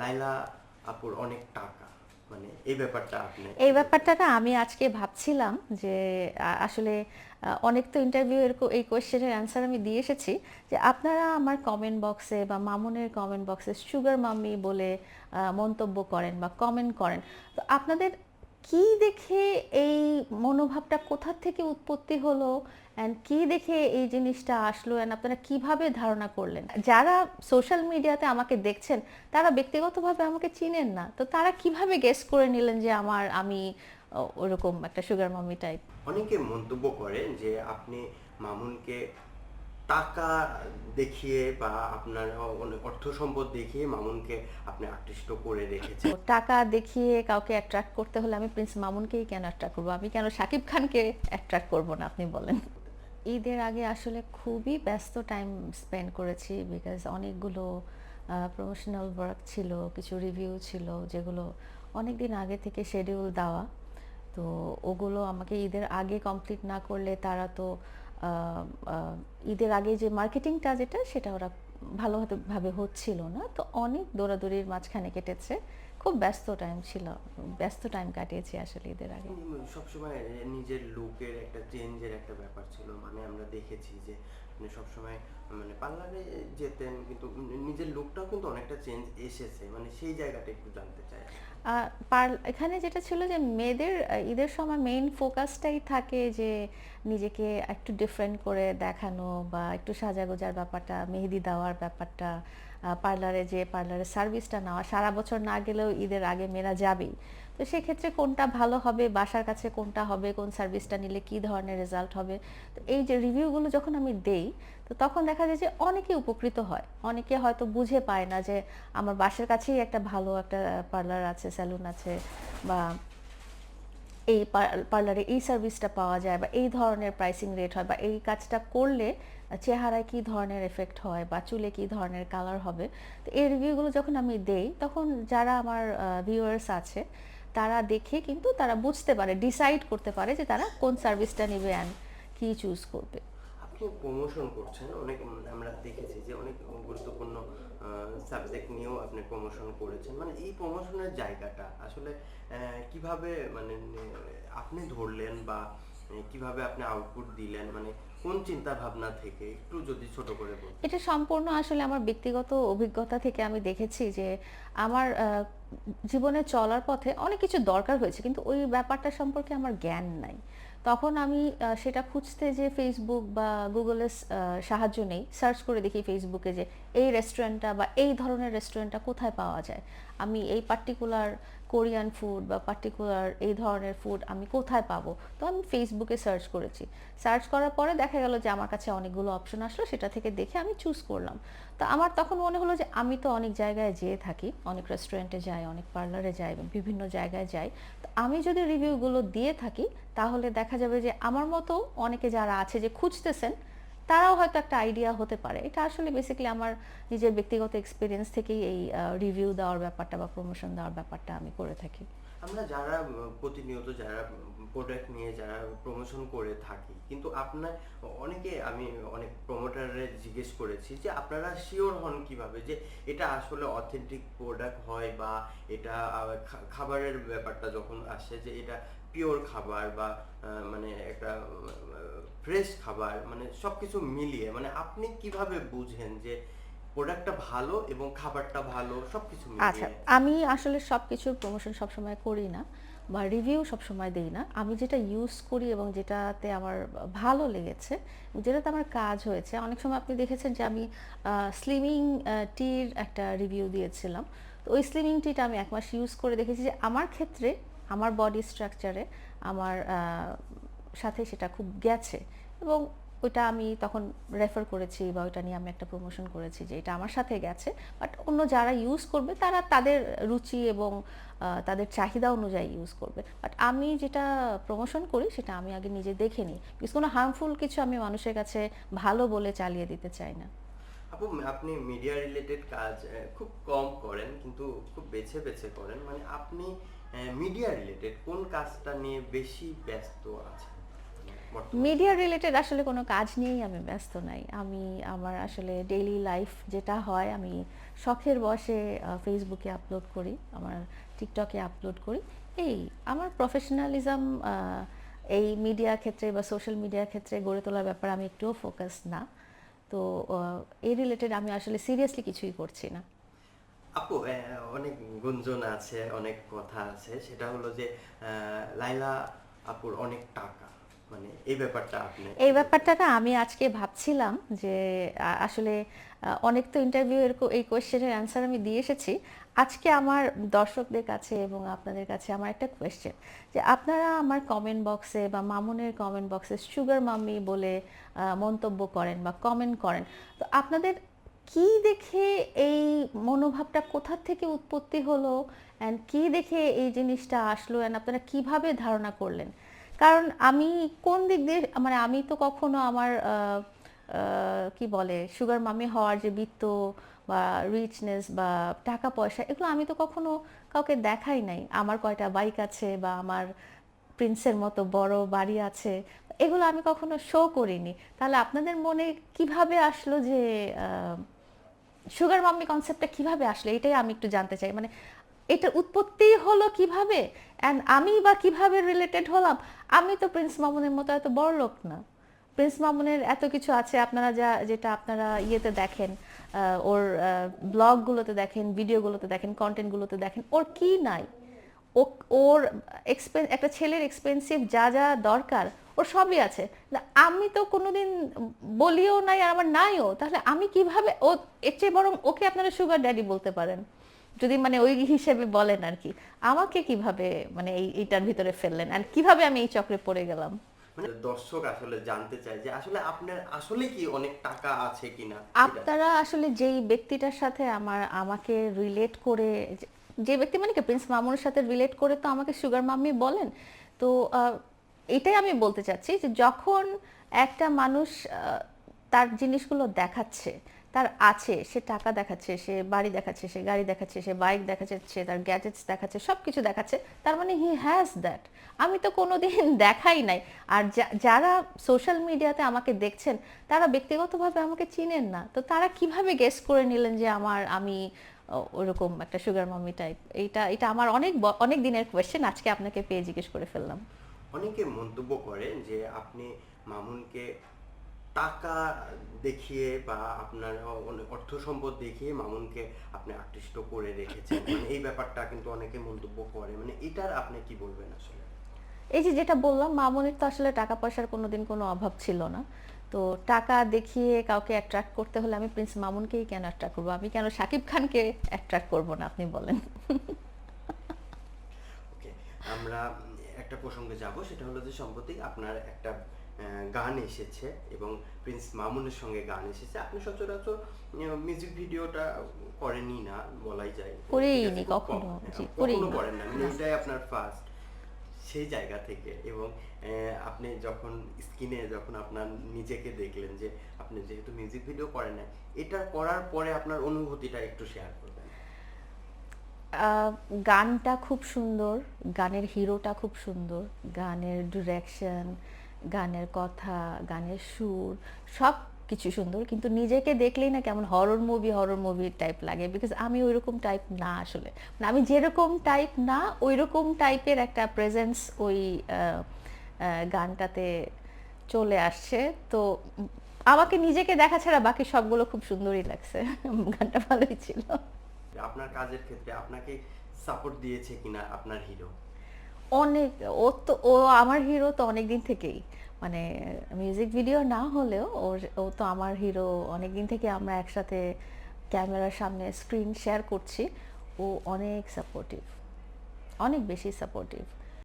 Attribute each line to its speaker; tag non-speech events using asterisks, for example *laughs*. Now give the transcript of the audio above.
Speaker 1: লাইলা আপুর অনেক টাকা। মানে এই ব্যাপারটা আপনি
Speaker 2: এই ব্যাপারটা না আমি আজকে ভাবছিলাম যে আসলে অনেক তো ইন্টারভিউ এরকম এই কোয়েশ্চেনের অ্যান্সার আমি দিয়ে এসেছি যে, আপনারা আমার কমেন্ট বক্সে বা মামুনের কমেন্ট বক্সে সুগার মাম্মি বলে মন্তব্য করেন বা কমেন্ট করেন। তো আপনাদের কি দেখে এই মনোভাবটা কোথা থেকে উৎপত্তি হলো? অ্যান্ড কি দেখে এই জিনিসটা আসলো? অ্যান্ড আপনারা কীভাবে ধারণা করলেন? যারা সোশ্যাল মিডিয়াতে আমাকে দেখছেন, তারা ব্যক্তিগতভাবে আমাকে চিনেন না। তো তারা কীভাবে গেস করে নিলেন যে আমার, আমি ওরকম একটা সুগার মামি টাইপ
Speaker 1: অনেকে মন্তব্য করেন যে আপনি মামুনকে টাকা দেখিয়ে বা আপনার অর্থ সম্পদ দেখিয়ে মামুনকে আপনি আকৃষ্ট করে রেখেছেন।
Speaker 2: টাকা দেখিয়ে কাউকে অ্যাট্রাক্ট করতে হলে আমি প্রিন্স মামুনকেই কেন অ্যাট্রাক্ট করব? আমি কেন শাকিব খানকে অ্যাট্রাক্ট করব না আপনি বলেন? ঈদের আগে আসলে খুবই ব্যস্ত টাইম স্পেন্ড করেছি বিকজ অনেকগুলো প্রমোশনাল ওয়ার্ক ছিল কিছু রিভিউ ছিল যেগুলো অনেক দিন আগে থেকে শেডিউল দেওয়া। তো ওগুলো আমাকে ঈদের আগে কমপ্লিট না করলে তারা তো ঈদের আগে যে মার্কেটিংটা যেটা, সেটা ওরা ভালোভাবে হচ্ছিল না। তো অনেক দৌড়াদৌড়ির মাঝখানে কেটেছে। খুব ব্যস্ত টাইম ছিল, ব্যস্ত টাইম কাটিয়েছি আসলে ঈদের আগে।
Speaker 1: সবসময় নিজের লুকের একটা চেঞ্জের একটা ব্যাপার ছিল। মানে আমরা দেখেছি যে আপনি সবসময় মানে পার্লারে যেতেন, কিন্তু নিজের লুকটাও কিন্তু অনেকটা চেঞ্জ এসেছে। মানে সেই জায়গাটা একটু জানতে চাই।
Speaker 2: এখানে যেটা ছিল যে মেয়েদের ঈদের সময় মেইন ফোকাসটাই থাকে যে নিজেকে একটু ডিফারেন্ট করে দেখানো বা একটু সাজাগোজার ব্যাপারটা, মেহেদি দেওয়ার ব্যাপারটা পার্লারে যে পার্লারের সার্ভিসটা নেওয়া, সারা বছর না গেলেও ঈদের আগে মেয়েরা যাবেই। তো সেক্ষেত্রে কোনটা ভালো হবে, বাসার কাছে কোনটা হবে, কোন সার্ভিসটা নিলে কি ধরনের রেজাল্ট হবে? তো এই যে রিভিউগুলো যখন আমি দেই, তো তখন দেখা যায় যে অনেকে উপকৃত হয়। অনেকে হয়তো বুঝে পায় না যে আমার বাসার কাছেই একটা ভালো একটা পার্লার আছে স্যালুন আছে বা এই পার্লারে এই সার্ভিসটা পাওয়া যায় বা এই ধরনের প্রাইসিং রেট হয় বা এই কাজটা করলে চেহারায় কি ধরনের এফেক্ট হয় বা চুলে কি ধরনের কালার হবে, তো এই রিভিউগুলো যখন আমি দেই, তখন যারা আমার ভিউয়ার্স আছে, তারা দেখে কিন্তু তারা বুঝতে পারে ডিসাইড করতে পারে যে তারা কোন সার্ভিসটা নেবে অ্যান্ড কি চুজ করবে।
Speaker 1: আপনি প্রমোশন করছেন, অনেক আমরা দেখেছি যে অনেক গুরুত্বপূর্ণ সাবজেক্ট নিয়েও আপনি প্রমোশন করেছেন। মানে এই প্রমোশনের জায়গাটা, আসলে কীভাবে মানে আপনি ধরলেন বা কীভাবে আপনি আউটপুট দিলেন? মানে কোন চিন্তা ভাবনা থেকে? একটু যদি ছোট করে
Speaker 2: এটা সম্পূর্ণ আসলে আমার ব্যক্তিগত অভিজ্ঞতা থেকে আমি দেখেছি যে, আমার জীবনে চলার পথে অনেক কিছু দরকার হয়েছে, কিন্তু ওই ব্যাপারটা সম্পর্কে আমার জ্ঞান নাই। তখন আমি সেটা খুঁজতে যে ফেসবুক বা গুগলের সাহায্য নেই সার্চ করে দেখি ফেসবুকে যে এই রেস্টুরেন্টটা বা এই ধরনের রেস্টুরেন্টটা কোথায় পাওয়া যায়। আমি এই পার্টিকুলার কোরিয়ান ফুড বা পার্টিকুলার এই ধরনের ফুড আমি কোথায় পাবো? তো আমি ফেসবুকে সার্চ করেছি। সার্চ করার পরে দেখা গেল যে আমার কাছে অনেকগুলো অপশন আসলো, সেটা থেকে দেখে আমি চুজ করলাম। তো আমার তখন মনে হলো যে আমি তো অনেক জায়গায় যেয়ে থাকি, অনেক রেস্টুরেন্টে যাই, অনেক পার্লারে যাই, বিভিন্ন জায়গায় যাই। তো আমি যদি রিভিউগুলো দিয়ে থাকি, তাহলে দেখা যাবে যে আমার মতো অনেকে যারা আছে যে খুঁজতেছেন তারাও হয়তো একটা আইডিয়া হতে পারে। এটা আসলে বেসিক্যালি আমার নিজের ব্যক্তিগত এক্সপিরিয়েন্স থেকেই এই রিভিউ দেওয়ার ব্যাপারটা বা প্রমোশন দেওয়ার ব্যাপারটা আমি করে থাকি।
Speaker 1: আমরা যারা প্রতিনিয়ত যারা প্রোডাক্ট নিয়ে যারা প্রমোশন করে থাকি, কিন্তু আপনার, অনেকে আমি অনেক প্রমোটারের জিজ্ঞেস করেছি যে আপনারা শিওর হন কীভাবে যে এটা আসলে অথেন্টিক প্রোডাক্ট হয় বা এটা খাবারের ব্যাপারটা যখন আসে যে এটা পিওর খাবার বা মানে একটা ফ্রেশ খাবার মানে সবকিছু মিলিয়ে মানে আপনি কীভাবে বুঝেন যে প্রোডাক্টটা ভালো এবং খাবারটা ভালো, সবকিছু
Speaker 2: আচ্ছা
Speaker 1: মিলিয়ে
Speaker 2: আমি আসলে সব কিছুর প্রমোশন সবসময় করি না বা রিভিউ সবসময় দিই না। আমি যেটা ইউজ করি এবং যেটাতে আমার ভালো লেগেছে, যেটাতে আমার কাজ হয়েছে, অনেক সময় আপনি দেখেছেন যে আমি স্লিমিং টির একটা রিভিউ দিয়েছিলাম। তো ওই স্লিমিং টিটা আমি এক মাস ইউজ করে দেখেছি যে আমার ক্ষেত্রে, আমার বডি স্ট্রাকচারে আমার সাথে সেটা খুব গেছে এবং ওইটা আমি তখন রেফার করেছি বা ওইটা নিয়ে আমি একটা প্রমোশন করেছি যে এটা আমার সাথে গেছে। বাট অন্য যারা ইউজ করবে, তারা তাদের রুচি এবং তাদের চাহিদা অনুযায়ী ইউজ করবে। বাট আমি যেটা প্রমোশন করি, সেটা আমি আগে নিজে দেখে নিই। বিকজ কোনো হার্মফুল কিছু আমি মানুষের কাছে ভালো বলে চালিয়ে দিতে চাই না।
Speaker 1: আপু, আপনি মিডিয়া রিলেটেড কাজ খুব কম করেন, কিন্তু খুব বেছে বেছে করেন। মানে আপনি মিডিয়া রিলেটেড কোন কাজটা নিয়ে বেশি ব্যস্ত আছেন?
Speaker 2: মিডিয়া রিলেটেড আসলে কোনো কাজ নিয়েই আমি ব্যস্ত নাই। আমি আমার আসলে ডেইলি লাইফ যেটা হয় আমি শখের বসে ফেসবুকে আপলোড করি আমার টিকটকে আপলোড করি। এই আমার প্রফেশনালিজম এই মিডিয়া ক্ষেত্রে বা সোশ্যাল মিডিয়ার ক্ষেত্রে গড়ে তোলার ব্যাপারে আমি একটুও ফোকাস না। তো এই রিলেটেড আমি আসলে সিরিয়াসলি কিছুই করছি না।
Speaker 1: আপু অনেক গুঞ্জন আছে অনেক কথা আছে। সেটা হলো যে লাইলা আপুর অনেক টাকা। মানে এই ব্যাপারটা
Speaker 2: আমি আজকে ভাবছিলাম যে আসলে অনেক তো ইন্টারভিউ এর কো- এই কোয়েশ্চেনের অ্যান্সার আমি দিয়ে এসেছি। আজকে আমার দর্শকদের কাছে এবং আপনাদের কাছে আমার একটা কোয়েশ্চেন যে আপনারা আমার কমেন্ট বক্সে বা মামুনের কমেন্ট বক্সে সুগার মাম্মি বলে মন্তব্য করেন বা কমেন্ট করেন, তো আপনাদের কি দেখে এই মনোভাবটা কোথা থেকে উৎপত্তি হলো? অ্যান্ড কি দেখে এই জিনিসটা আসলো? অ্যান্ড আপনারা কীভাবে ধারণা করলেন? কারণ আমি কোন দিক দিয়ে মানে আমি তো কখনো আমার কি বলে সুগার মামি হওয়ার যে বৃত্ত বা রিচনেস বা টাকা পয়সা, এগুলো আমি তো কখনো কাউকে দেখাই নাই। আমার কয়টা বাইক আছে বা আমার প্রিন্সের মতো বড় বাড়ি আছে, এগুলো আমি কখনো শো করিনি। তাহলে আপনাদের মনে কীভাবে আসলো যে সুগার মাম্মি কনসেপ্টটা কীভাবে আসলো? এটাই আমি একটু জানতে চাই। মানে এটার উৎপত্তি হলো কীভাবে? অ্যান্ড আমি বা কীভাবে রিলেটেড হলাম? আমি তো প্রিন্স মামুনের মতো এত বড় লোক না। প্রিন্স মামুনের এত কিছু আছে, আপনারা যা, যেটা আপনারা ইয়েতে দেখেন ওর ব্লগগুলোতে দেখেন ভিডিওগুলোতে দেখেন কন্টেন্টগুলোতে দেখেন, ওর কি নাই? ও- ওর এক্সপেন একটা ছেলের এক্সপেন্সিভ যা যা দরকার, ওর সবই আছে। আমি তো কোনোদিন বলিও নাই আর আমার নাইও। তাহলে আমি কীভাবে ও, এর চেয়ে বরং ওকে আপনারা সুগার ড্যাডি বলতে পারেন। যদি মানে ওই হিসেবে বলেন আর কি আমাকে কীভাবে মানে এই এইটার ভিতরে ফেললেন? আর কীভাবে আমি এই চক্রে পড়ে গেলাম?
Speaker 1: মানে দর্শক আসলে জানতে চায় যে আসলে আপনার আসলে কি অনেক টাকা আছে কিনা?
Speaker 2: আপনারা আসলে যেই ব্যক্তিটার সাথে আমার আমাকে রিলেট করে যে- ব্যক্তি মানে কি প্রিন্স মামুনের সাথে রিলেট করে তো আমাকে সুগার মাম্মি বলেন তো আহ, এটাই আমি বলতে চাচ্ছি যে যখন একটা মানুষ তার জিনিসগুলো দেখাচ্ছে তার আছে, সে টাকা দেখাচ্ছে, সে বাড়ি দেখাচ্ছে, সে গাড়ি দেখাচ্ছে, সে বাইক দেখাচ্ছে তার গ্যাজেটস দেখাচ্ছে সব কিছু দেখাচ্ছে, তার মানে হি হ্যাজ দ্যাট আমি তো কোনোদিন *laughs* দেখাই নাই। আর যারা সোশ্যাল মিডিয়াতে আমাকে দেখছেন, তারা ব্যক্তিগতভাবে আমাকে চিনেন না। তো তারা কীভাবে গেস করে নিলেন যে আমার, আমি ওরকম একটা সুগার মামি টাইপ এইটা এটা আমার অনেক অনেক দিনের কোয়েশ্চেন আজকে আপনাকে পেয়ে জিজ্ঞেস করে ফেললাম।
Speaker 1: অনেকে মন্তব্য করেন যে আপনি মামুনকে টাকা দেখিয়ে বা আপনার অর্থ সম্পদ দেখিয়ে মামুনকে আপনি আকৃষ্ট করে রেখেছেন। মানে এই ব্যাপারটা কিন্তু অনেকে মন্তব্য করে। মানে এটার আপনি কি বলবেন আসলে?
Speaker 2: এই যে যেটা বললাম মামুনের তো আসলে টাকা পয়সার কোনোদিন কোনো অভাব ছিল না। তো টাকা দেখিয়ে কাউকে অ্যাট্রাক্ট করতে হলে আমি প্রিন্স মামুনকেই কেন অ্যাট্রাক্ট করব? আমি কেন শাকিব খানকে অ্যাট্রাক্ট করব না আপনি বলেন।
Speaker 1: ওকে আমরা একটা প্রসঙ্গে যাব। সেটা হলো যে সম্প্রতি আপনার একটা গান এসেছে এবং প্রিন্স মামুনের সঙ্গে গান এসেছে। আপনি সচরাচর মিউজিক ভিডিওটা করেনই না বলাই যায়।
Speaker 2: করিইনি
Speaker 1: কম।
Speaker 2: কখনো,
Speaker 1: হ্যাঁ, কখনো করেন না। মানে এটাই আপনার ফার্স্ট সেই জায়গা থেকে। এবং আপনি যখন স্ক্রিনে যখন আপনার নিজেকে দেখলেন যে আপনি যেহেতু মিউজিক ভিডিও করেন না এটা করার পরে আপনার অনুভূতিটা একটু শেয়ার করবেন।
Speaker 2: আহ, গানটা খুব সুন্দর গানের হিরোটা খুব সুন্দর গানের ডিরেকশন গানের কথা, গানের সুর সব কিছু সুন্দর, কিন্তু নিজেকে দেখলেই না কেমন horror movie horror movie type লাগে বিকজ আমি ওইরকম টাইপ না আসলে। মানে আমি যেরকম টাইপ না, ওইরকম টাইপের একটা প্রেজেন্স ওই গানটাতে চলে আসছে। তো আমাকে নিজেকে দেখা ছাড়া বাকি সবগুলো খুব সুন্দরই লাগছে। *laughs* গানটা ভালোই ছিল।
Speaker 1: আপনার কাজের ক্ষেত্রে আপনাকে সাপোর্ট দিয়েছে কিনা আপনার হিরো
Speaker 2: অনেক, ও তো, ও আমার হিরো তো অনেক দিন থেকেই। মানে মিউজিক ভিডিও না হলেও ওর, ও তো আমার হিরো অনেক দিন থেকে আমরা একসাথে ক্যামেরার সামনে স্ক্রিন শেয়ার করছি। ও অনেক সাপোর্টিভ অনেক বেশি সাপোর্টিভ